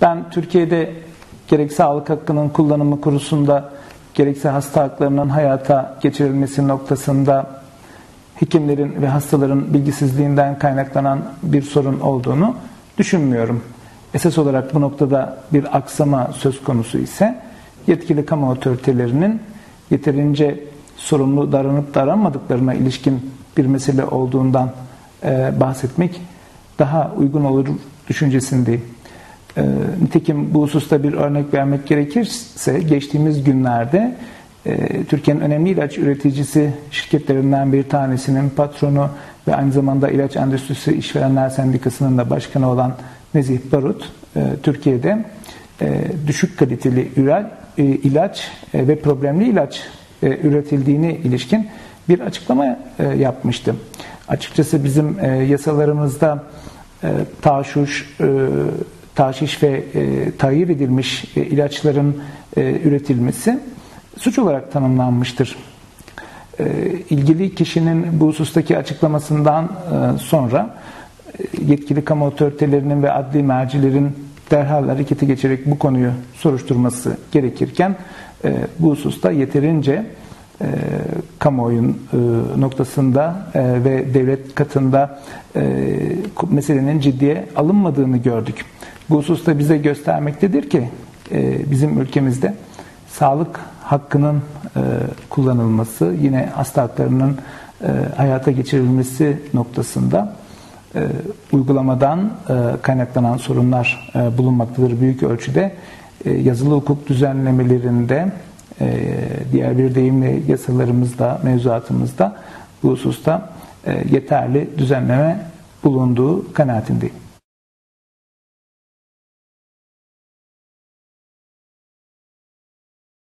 Ben Türkiye'de gerek sağlık hakkının kullanımı kurusunda gerekse hasta haklarının hayata geçirilmesi noktasında hekimlerin ve hastaların bilgisizliğinden kaynaklanan bir sorun olduğunu düşünmüyorum. Esas olarak bu noktada bir aksama söz konusu ise yetkili kamu otoritelerinin yeterince sorumlu davranıp davranmadıklarına ilişkin bir mesele olduğundan e, bahsetmek daha uygun olur düşüncesindeyim. E, nitekim bu hususta bir örnek vermek gerekirse geçtiğimiz günlerde e, Türkiye'nin önemli ilaç üreticisi şirketlerinden bir tanesinin patronu ve aynı zamanda ilaç endüstrisi işverenler sendikasının da başkanı olan Nezih Barut e, Türkiye'de e, düşük kaliteli ilaç ve problemli ilaç üretildiğini ilişkin bir açıklama yapmıştı. Açıkçası bizim yasalarımızda taşuş, taşiş ve e, tayyip edilmiş e, ilaçların e, üretilmesi suç olarak tanımlanmıştır. E, ilgili kişinin bu husustaki açıklamasından e, sonra e, yetkili kamu otoritelerinin ve adli mercilerin derhal harekete geçerek bu konuyu soruşturması gerekirken e, bu hususta yeterince e, kamuoyun e, noktasında e, ve devlet katında e, meselenin ciddiye alınmadığını gördük. Bu hususta bize göstermektedir ki e, bizim ülkemizde sağlık hakkının e, kullanılması, yine hasta haklarının e, hayata geçirilmesi noktasında e, uygulamadan e, kaynaklanan sorunlar e, bulunmaktadır büyük ölçüde. E, yazılı hukuk düzenlemelerinde e, diğer bir deyimle yasalarımızda, mevzuatımızda bu hususta e, yeterli düzenleme bulunduğu kanaatindeyim.